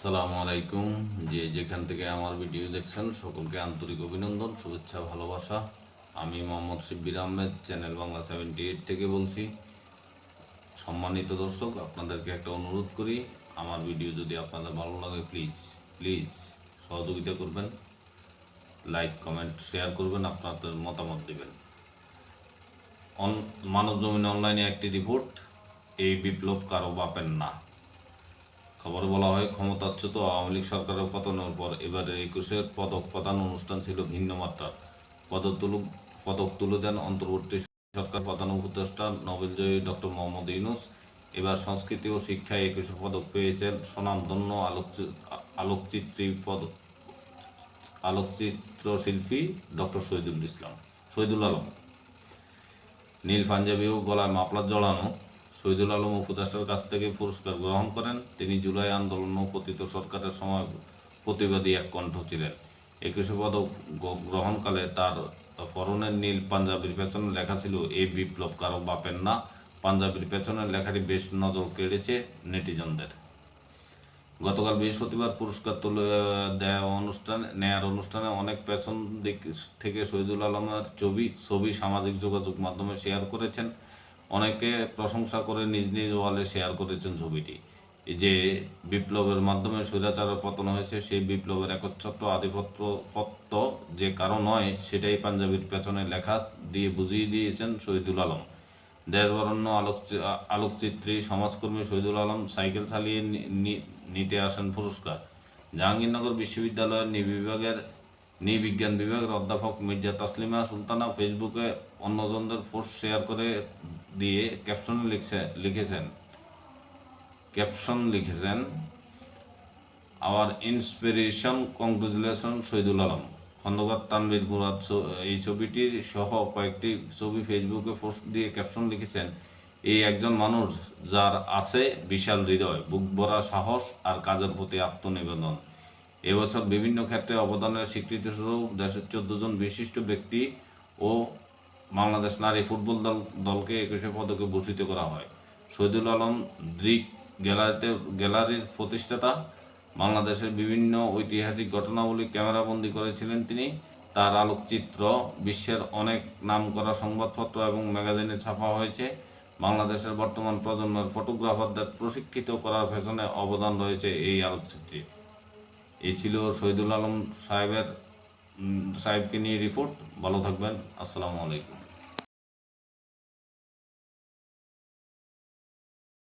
আসসালামু আলাইকুম। যে যেখান থেকে আমার ভিডিও দেখছেন, সকলকে আন্তরিক অভিনন্দন, শুভেচ্ছা, ভালোবাসা। আমি Mohammad Shibbir Ahmed, channel Bangla seventy eight থেকে বলছি। সম্মানিত দর্শক, আপনাদেরকে একটা অনুরোধ করি, আমার ভিডিও যদি আপনাদের ভালো লাগে প্লিজ প্লিজ সহযোগিতা করবেন। লাইক কমেন্ট শেয়ার করবেন, আপনাদের মতামত দেবেন। অন মানব জমিন অনলাইনে একটি রিপোর্ট এই বিপ্লব কারও বাপের না। খবরে বলা হয়, ক্ষমতাচ্যুত আওয়ামী লীগ সরকারের পতনের পর এবারে একুশের পদক প্রদান অনুষ্ঠান ছিল ভিন্ন মাত্রার। পদক তুলু, পদক তুলে দেন অন্তর্বর্তী সরকার প্রধান উপদেষ্টা নোবেলজয়ী ডক্টর মোহাম্মদ ইউনুস। এবার সংস্কৃতি ও শিক্ষায় একুশে পদক পেয়েছেন স্বনামধন্য আলোকচি- আলোকচিত্রী পদ আলোকচিত্র শিল্পী ডক্টর শহীদুল ইসলাম, শহীদুল আলম। নীল পাঞ্জাবি ও গলায় মাপলার জড়ানো শহীদুল আলম উপদেষ্টার কাছ থেকে পুরস্কার গ্রহণ করেন। তিনি জুলাই আন্দোলন ও পতিত সরকারের সময় প্রতিবাদী এক কণ্ঠ ছিলেন। একুশে পদক গ্রহণকালে তার পরনের নীল পাঞ্জাবির পেছনে লেখা ছিল এই বিপ্লব কারও বাপের না। পাঞ্জাবির পেছনের লেখাটি বেশ নজর কেড়েছে নেটিজনদের। গতকাল বৃহস্পতিবার পুরস্কার তুলে দেওয়া অনুষ্ঠানে, নেয়ার অনুষ্ঠানে অনেক পেছন দিক থেকে শহীদুল আলমের ছবি ছবি সামাজিক যোগাযোগ মাধ্যমে শেয়ার করেছেন। অনেকে প্রশংসা করে নিজ নিজ ওয়ালে শেয়ার করেছেন ছবিটি। যে বিপ্লবের মাধ্যমে স্বৈরাচারের পতন হয়েছে, সেই বিপ্লবের একচ্ছত্র আধিপত্য পত্র যে কারও নয়, সেটাই পাঞ্জাবির পেছনে লেখা দিয়ে বুঝিয়ে দিয়েছেন শহীদুল আলম। দেশবরণ্য আলোক আলোকচিত্রী সমাজকর্মী শহীদুল আলম সাইকেল চালিয়ে নিতে আসেন পুরস্কার। জাহাঙ্গীরনগর বিশ্ববিদ্যালয়ের নিবিভাগের নৃবিজ্ঞান বিভাগের অধ্যাপক মির্জা তাসলিমা সুলতানা ফেসবুকে অন্যজনদের পোস্ট শেয়ার করে দিয়ে ক্যাপশন লিখছে, লিখেছেন। ক্যাপশন লিখেছেন our inspiration congratulation Shahidul Alam. Khandakar Tanvir, Murad এই ছবিটির সহ কয়েকটি ছবি ফেসবুকে পোস্ট দিয়ে ক্যাপশন লিখেছেন, এই একজন মানুষ যার আছে বিশাল হৃদয়, বুক ভরা সাহস আর কাজের প্রতি আত্মনিবেদন। এবছর বিভিন্ন ক্ষেত্রে অবদানের স্বীকৃতিস্বরূপ দেশের চোদ্দ জন বিশিষ্ট ব্যক্তি ও বাংলাদেশ নারী ফুটবল দল, দলকে একুশে পদকে ভূষিত করা হয়। শহীদুল আলম দৃক গ্যালারিতে, গ্যালারির প্রতিষ্ঠাতা, বাংলাদেশের বিভিন্ন ঐতিহাসিক ঘটনাবলী ক্যামেরাবন্দি করেছিলেন তিনি। তার আলোকচিত্র, বিশ্বের অনেক নামকরা সংবাদপত্র এবং ম্যাগাজিনে ছাপা হয়েছে। বাংলাদেশের বর্তমান প্রজন্মের ফটোগ্রাফারদের প্রশিক্ষিত করার পেছনে অবদান রয়েছে এই আলোকচিত্রীর এই ছিল শহীদুল আলম সাহেবের সাহেবকে নিয়ে রিপোর্ট। ভালো থাকবেন। আসসালামু আলাইকুম।